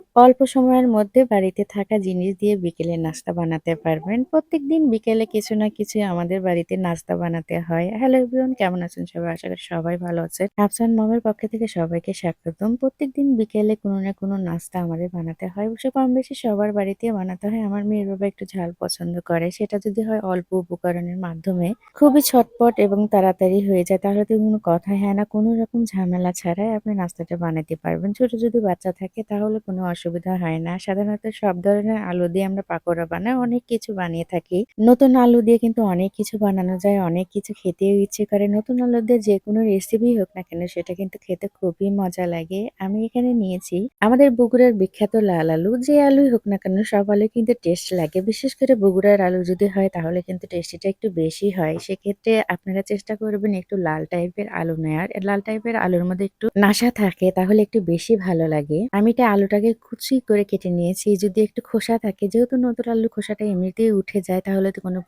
খুব অল্প সময়ের মধ্যে বাড়িতে থাকা জিনিস দিয়ে বিকেলে নাস্তা বানাতে পারবেন। প্রত্যেকদিন বিকেলে কিছু না কিছু আমাদের বাড়িতে নাস্তা বানাতে হয়। হ্যালো এভরিওয়ান কেমন আছেন সবাই? আশা করি সবাই ভালো আছেন। আফসান মমের পক্ষ থেকে সবাইকে স্বাগতম। প্রত্যেকদিন বিকেলে কোনো না কোনো নাস্তা আমাদের বানাতে হয়। অবশ্য কম বেশি সবার বাড়িতেই বানাতে হয়। আমার মেয়ের বাবা একটু ঝাল পছন্দ করে। সেটা যদি হয় অল্প উপকরণের মাধ্যমে খুবই ছটপট এবং তাড়াতাড়ি হয়ে যায়। তাহলে তো কোনো কথাই হয় না। কোনো রকম ঝামেলা ছাড়াই আপনি নাস্তাটা বানাতে পারবেন। ছোট যদি বাচ্চা থাকে, তাহলে কোনো অসুবিধা হয় না। সাধারণত সব ধরনের আলু দিয়ে আমরা পাকোড়া বানাই, অনেক কিছু বানিয়ে থাকি। নতুন আলু দিয়ে কিন্তু অনেক কিছু বানানো যায়, অনেক কিছু খেতেও ইচ্ছে করে। নতুন আলু দিয়ে যেকোনো রেসিপি হোক না কেন সেটা কিন্তু খেতে খুবই মজা লাগে। আমি এখানে নিয়েছি আমাদের বগুড়ার বিখ্যাত লাল আলু। যে আলুই হোক না কেন সব আলু কিন্তু টেস্ট লাগে। বিশেষ করে বগুড়ার আলু যদি হয় তাহলে কিন্তু টেস্টিটা একটু বেশি হয়। সেক্ষেত্রে আপনারা চেষ্টা করবেন একটু লাল টাইপের আলু নেয়ার। লাল টাইপের আলুর মধ্যে একটু নাশা থাকে তাহলে একটু বেশি ভালো লাগে। আমি এটা আলুটাকে কুচি করে কেটে নিয়েছি। যদি একটু খোসা থাকে যেহেতু নতুন আলুর খোসাটা এমনিতেই উঠে যায় তাহলে তো কোনো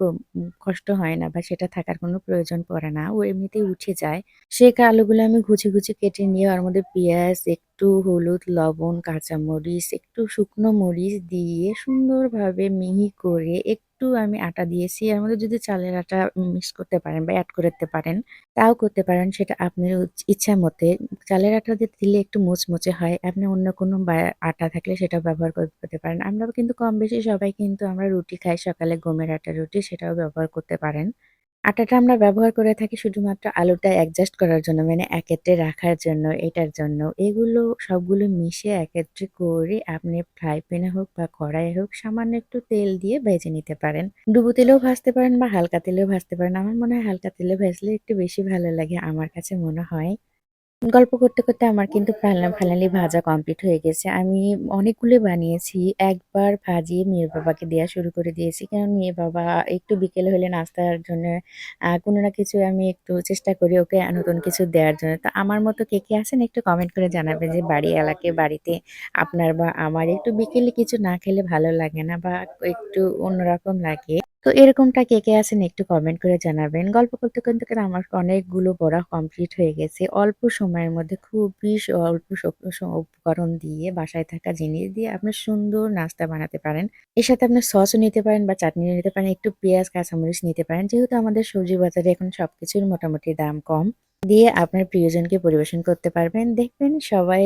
কষ্ট হয় না বা সেটা থাকার কোনো প্রয়োজন পড়ে না। ও এমনিতেই উঠে যায়। সে আলুগুলো আমি ঘুচি ঘুচি কেটে নিয়ে ওর মধ্যে পেঁয়াজ, একটু হলুদ, লবণ, কাঁচামরিচ, একটু শুকনো মরিচ দিয়ে সুন্দরভাবে মিহি করে একটু আমি আটা দিয়েছি। এর মধ্যে যদি চালের আটা মিক্স করতে পারেন বা এড করতে পারেন তাও করতে পারেন সেটা আপনার ইচ্ছা মতে। চালের আটা দিয়ে দিলে একটু মুচমুচে হয়। আপনি অন্য কোনো আটা থাকলে সেটাও ব্যবহার করতে পারেন। আমরাও কিন্তু কম বেশি সবাই কিন্তু আমরা রুটি খাই সকালে গমের আটার রুটি সেটাও ব্যবহার করতে পারেন। আটাটা আমরা ব্যবহার করে থাকি শুধুমাত্র আলুটা অ্যাডজাস্ট করার জন্য মানে একত্রে রাখার জন্য, এটার জন্য। এগুলো সবগুলো মিশে একত্রে করে আপনি ফ্রাই প্যানে হোক বা কড়াইয়ে হোক সামান্য একটু তেল দিয়ে ভেজে নিতে পারেন। ডুবো তেলেও ভাজতে পারেন বা হালকা তেলেও ভাজতে পারেন। আমার মনে হয় হালকা তেলে ভাজলে একটু বেশি ভালো লাগে আমার কাছে মনে হয়। গল্প করতে, করতে আমার কিন্তু ফাইনা ফাইনালি ভাজা কমপ্লিট হয়ে গেছে। আমি অনেকগুলো বানিয়েছি। একবার ভাজিয়ে মেয়ের বাবাকে দেওয়া শুরু করে দিয়েছি। কারণ মেয়ে বাবা একটু বিকেল হলে নাস্তার জন্য কোনো না কিছু আমি একটু চেষ্টা করি ওকে নতুন কিছু দেওয়ার জন্য। তো আমার মতো কে, কে আছেন একটু কমেন্ট করে জানাবেন যে বাড়ি এলাকে বাড়িতে আপনার বা আমার একটু বিকেলে কিছু না খেলে ভালো লাগে না বা একটু অন্যরকম লাগে। তো এরকমটা কে, কে আছেন একটু কমেন্ট করে জানাবেন। গল্প করতে, করতে করে আমার অনেকগুলো বড়া কমপ্লিট হয়ে গেছে। অল্প সময়ের মধ্যে খুবই অল্প উপকরণ দিয়ে বাসায় থাকা জিনিস দিয়ে আপনার সুন্দর নাস্তা বানাতে পারেন। এর সাথে আপনার সসও নিতে পারেন বা চাটনি নিতে পারেন। একটু পেঁয়াজ, কাঁচামরিচ নিতে পারেন। যেহেতু আমাদের সবজি বাজারে এখন সবকিছুর মোটামুটি দাম কম। দিয়ে আপনার প্রিয়জনকে পরিবেশন করতে পারবেন। দেখবেন সবাই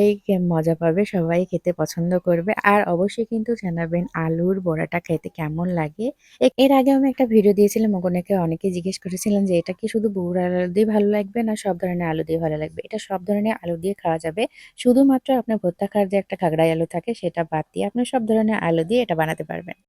মজা পাবে, সবাই খেতে পছন্দ করবে। আর অবশ্যই কিন্তু জানাবেন আলুর বড়াটা খেতে কেমন লাগে। এর আগে আমি একটা ভিডিও দিয়েছিলাম ওখানে অনেকে জিজ্ঞেস করেছিলেন যে এটা কি শুধু বগুড়ার আলু দিয়ে ভালো লাগবে না সব ধরনের আলু দিয়ে ভালো লাগবে? এটা সব ধরনের আলু দিয়ে খাওয়া যাবে। শুধুমাত্র আপনার খাওয়ার যে একটা খাগড়াই আলু থাকে সেটা বাদ দিয়ে আপনি সব ধরনের আলু দিয়ে এটা বানাতে পারবেন।